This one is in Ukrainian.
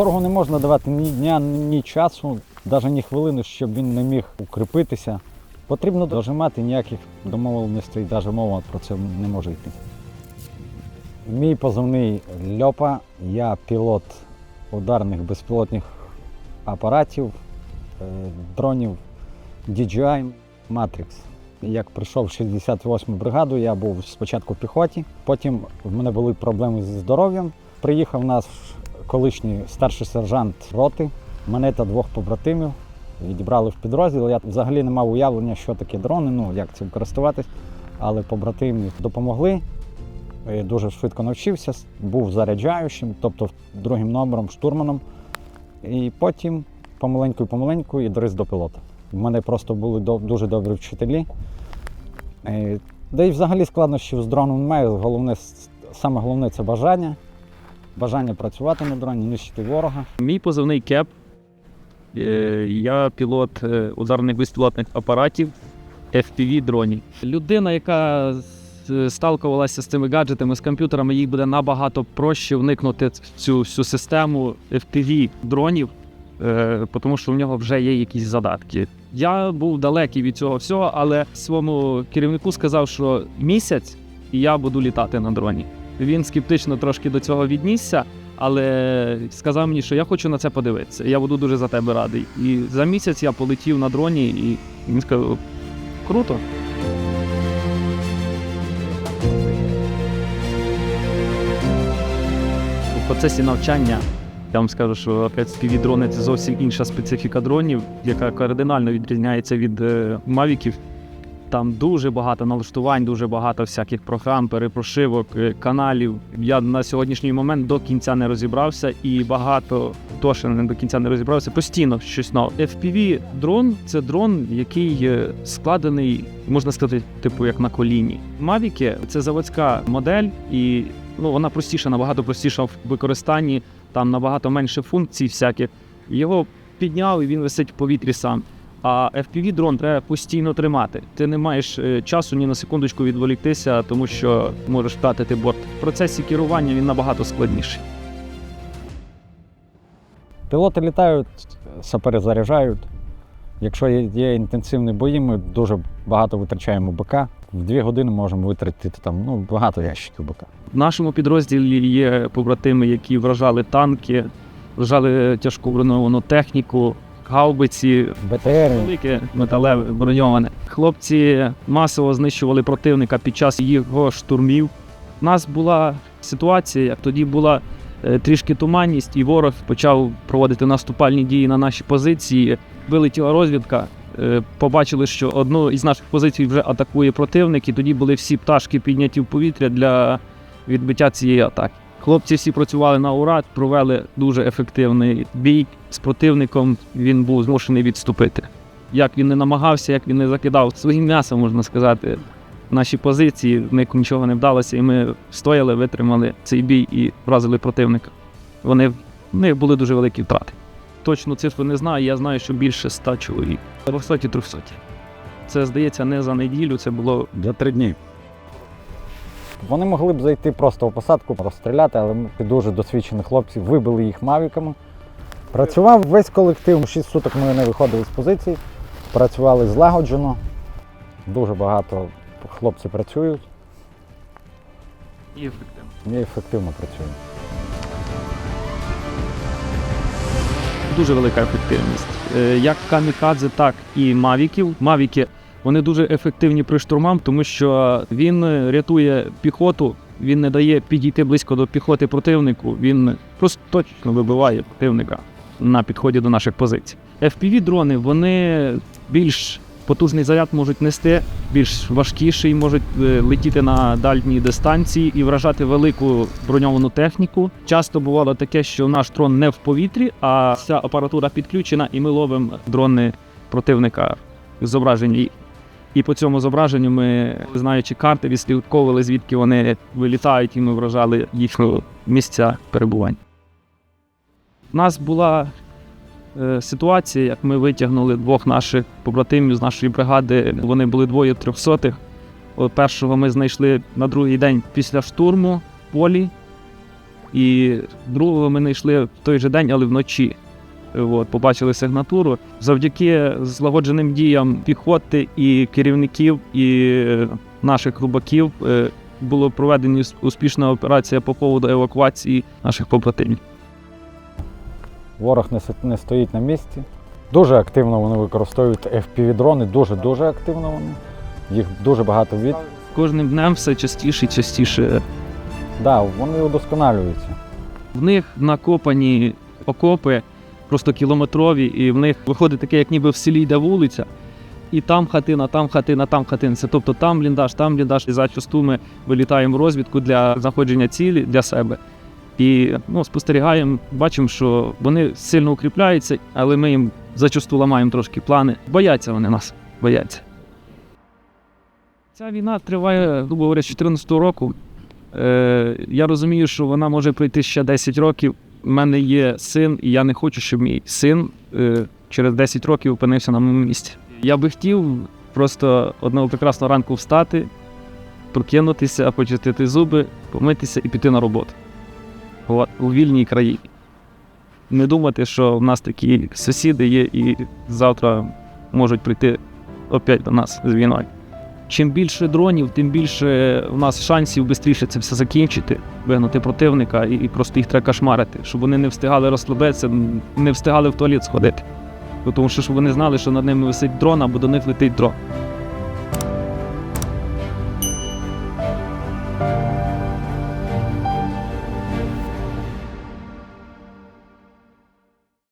Ворогу не можна давати ні дня, ні часу, навіть ні хвилини, щоб він не міг укріпитися. Потрібно дожимати ніяких домовленостей, навіть мова про це не може йти. Мій позивний Льопа, я пілот ударних безпілотних апаратів, е, дронів DJI Matrix. Як прийшов 68-му бригаду, я був спочатку в піхоті, потім в мене були проблеми зі здоров'ям. Приїхав наш колишній старший сержант роти, мене та двох побратимів відібрали в підрозділ. Я взагалі не мав уявлення, що таке дрони, ну як цим користуватись, але побратими допомогли. Я дуже швидко навчився, був заряджаючим, тобто другим номером, штурманом. І потім помаленьку-помаленьку і доріс до пілота. У мене просто були дуже добрі вчителі. Е, Да і взагалі складнощів з дроном немає. Головне, саме головне це бажання. Бажання працювати на дроні, нищити ворога. Мій позивний кеп. Е, Я пілот е, ударних безпілотних апаратів FPV дронів. Людина, яка сталкувалася з цими гаджетами, з комп'ютерами, їй буде набагато проще вникнути в цю всю систему FPV дронів, е, тому що в нього вже є якісь задатки. Я був далекий від цього всього, але своєму керівнику сказав, що місяць і я буду літати на дроні. Він скептично трошки до цього віднісся але сказав мені, що я хочу на це подивитися. Я буду дуже за тебе радий. І за місяць я полетів на дроні, і він сказав: круто. У процесі навчання я вам скажу, що дрони це зовсім інша специфіка дронів, яка кардинально відрізняється від е, мавіків. Там дуже багато налаштувань, дуже багато всяких програм, перепрошивок, е, каналів. Я на сьогоднішній момент до кінця не розібрався, і багато хто ще не до кінця не розібрався. Постійно щось нове. FPV дрон це дрон, який е, складений, можна сказати, типу як на коліні. Мавіки це заводська модель, і ну вона простіша, набагато простіша в використанні. Там набагато менше функцій всяких. Його підняв і він висить в повітрі сам. А fpv дрон треба постійно тримати. Ти не маєш е, часу ні на секундочку відволіктися, тому що можеш втратити борт. В процесі керування він набагато складніший. Пілоти літають, сапери заряджають. Якщо є, інтенсивні бої, ми дуже багато витрачаємо БК. В дві години можемо витратити там ну, багато ящиків БК. В нашому підрозділі є побратими, які вражали танки, вражали тяжку броньовану техніку, гаубиці, БТР, велике металеве броньоване. Хлопці масово знищували противника під час його штурмів. У нас була ситуація, як тоді була е, трішки туманність, і ворог почав проводити наступальні дії на наші позиції. Вилетіла розвідка. е, Побачили, що одну із наших позицій вже атакує противник, і тоді були всі пташки підняті в повітря для відбиття цієї атаки. Хлопці всі працювали на ура, провели дуже ефективний бій з противником. Він був змушений відступити. Як він не намагався, як він не закидав своїм м'ясом, можна сказати, наші позиції, в них нічого не вдалося, і ми стояли, витримали цей бій і вразили противника. Вони в них були дуже великі втрати. Точну цифру не знаю, я знаю, що більше ста чоловік. 200-300. Це здається не за неділю, це було за три дні. Вони могли б зайти просто в посадку, розстріляти, але ми дуже досвідчені хлопці вибили їх мавіками. Працював весь колектив, 6 суток ми не виходили з позицій, працювали злагоджено. Дуже багато хлопців працюють і ефективно. і ефективно працюють. дуже велика ефективність. Е, Як камікадзе, так і мавіків. Мавіки вони дуже ефективні при штурмам, тому що він рятує піхоту, він не дає підійти близько до піхоти противнику. Він просто точно вибиває противника на підході до наших позицій. fpv дрони вони більш потужний заряд можуть нести, більш важкіший, можуть е, летіти на дальні дистанції і вражати велику броньовану техніку. Часто бувало таке, що наш дрон не в повітрі, а вся апаратура підключена, і ми ловимо дрони противника зображені. І по цьому зображенню ми, знаючи карти, відслідковували, звідки вони вилітають, і ми вражали їхні місця перебування. У нас була е, ситуація, як ми витягнули двох наших побратимів з нашої бригади. Вони були двоє трьохсотих. Першого ми знайшли на другий день після штурму в полі. І другого ми знайшли в той же день, але вночі. От, побачили сигнатуру. Завдяки злагодженим діям піхоти і керівників, і е, наших рубаків е, було проведена успішна операція по поводу евакуації наших побратимів. Ворог не, стоїть на місці. Дуже активно вони використовують FPV-дрони, дуже-дуже активно вони. Їх дуже багато від. Кожним днем все частіше і частіше. Да, вони удосконалюються. В них накопані окопи просто кілометрові, і в них виходить таке, як ніби в селі йде вулиця. І там хатина, там хатина, там хатина. Це тобто там бліндаж, там бліндаж. І зачасту ми вилітаємо в розвідку для знаходження цілі для себе. І ну, спостерігаємо, бачимо, що вони сильно укріпляються, але ми їм зачасту ламаємо трошки плани. Бояться вони нас, бояться. Ця війна триває, грубо говоря, з 2014 року. Е, я розумію, що вона може пройти ще 10 років. У мене є син, і я не хочу, щоб мій син е, через 10 років опинився на моєму місці. Я би хотів просто одного прекрасного ранку встати, прокинутися, почистити зуби, помитися і піти на роботу. От, у вільній країні. Не думати, що в нас такі сусіди є, і завтра можуть прийти опять до нас з війною. Чим більше дронів, тим більше у нас шансів швидше це все закінчити, вигнати противника і, просто їх треба кошмарити, щоб вони не встигали розслабитися, не встигали в туалет сходити. Тому що щоб вони знали, що над ними висить дрон або до них летить дрон.